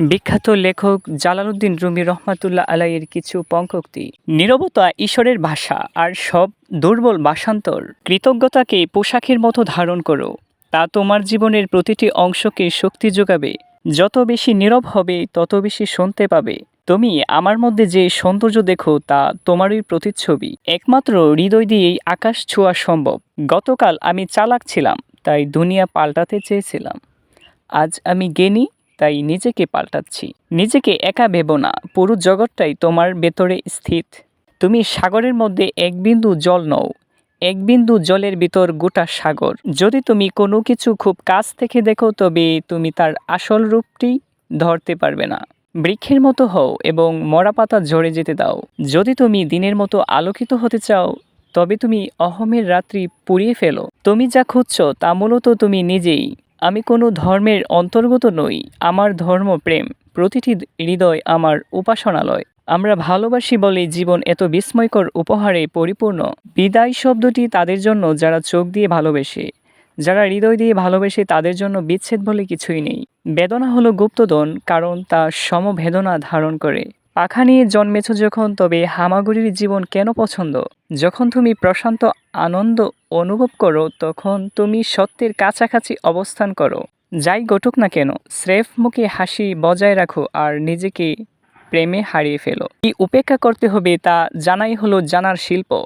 বিখ্যাত লেখক Jalaluddin Rumi রহমাতুল্লাহ আলাইয়ের কিছু পঙ্কক্তি। নীরবতা ঈশ্বরের ভাষা আর সব দুর্বল ভাষান্তর। কৃতজ্ঞতাকে পোশাকের মতো ধারণ করো। তা তোমার জীবনের প্রতিটি অংশকে শক্তি যোগাবে। যত বেশি নীরব হবে, তত বেশি শুনতে পাবে। তুমি আমার মধ্যে যে সৌন্দর্য দেখো, তা তোমারই প্রতিচ্ছবি। একমাত্র হৃদয় দিয়েই আকাশ ছোঁয়া সম্ভব। গতকাল আমি চালাক ছিলাম, তাই দুনিয়া পাল্টাতে চেয়েছিলাম। আজ আমি জ্ঞানী তাই নিজেকে পাল্টাচ্ছি। নিজেকে একা ভেবো না। পুরো জগৎটাই তোমার ভেতরে স্থিত। তুমি সাগরের মধ্যে এক বিন্দু জল নও। এক বিন্দু জলের ভিতর গোটা সাগর। যদি তুমি কোনো কিছু খুব কাছ থেকে দেখো, তবে তুমি তার আসল রূপটি ধরতে পারবে না। বৃক্ষের মতো হও এবং মরা পাতা ঝরে যেতে দাও। যদি তুমি দিনের মতো আলোকিত হতে চাও, তবে তুমি অহমের রাত্রি পুড়িয়ে ফেলো। তুমি যা খুঁজছো তা মূলত তুমি নিজেই আমি কোনো ধর্মের অন্তর্গত নই, আমার ধর্ম প্রেম, প্রতিটি হৃদয় আমার উপাসনালয়। আমরা ভালোবাসি বলে জীবন এত বিস্ময়কর উপহারে পরিপূর্ণ। বিদায় শব্দটি তাদের জন্য যারা চোখ দিয়ে ভালোবেসে, যারা হৃদয় দিয়ে ভালোবেসে তাদের জন্য বিচ্ছেদ বলে কিছুই নেই। বেদনা হলো গুপ্তদন কারণ তা সমবেদনা ধারণ করে। পাখা নিয়ে জন্মেছ যখন, তবে হামাগুড়ির জীবন কেন পছন্দ? যখন তুমি প্রশান্ত আনন্দ অনুভব করো, তখন তুমি সত্যের কাছাকাছি অবস্থান করো। যাই ঘটুক না কেন, স্রেফ মুখে হাসি বজায় রাখো আর নিজেকে প্রেমে হারিয়ে ফেলো। কি উপেক্ষা করতে হবে তা জানাই হলো জানার শিল্প।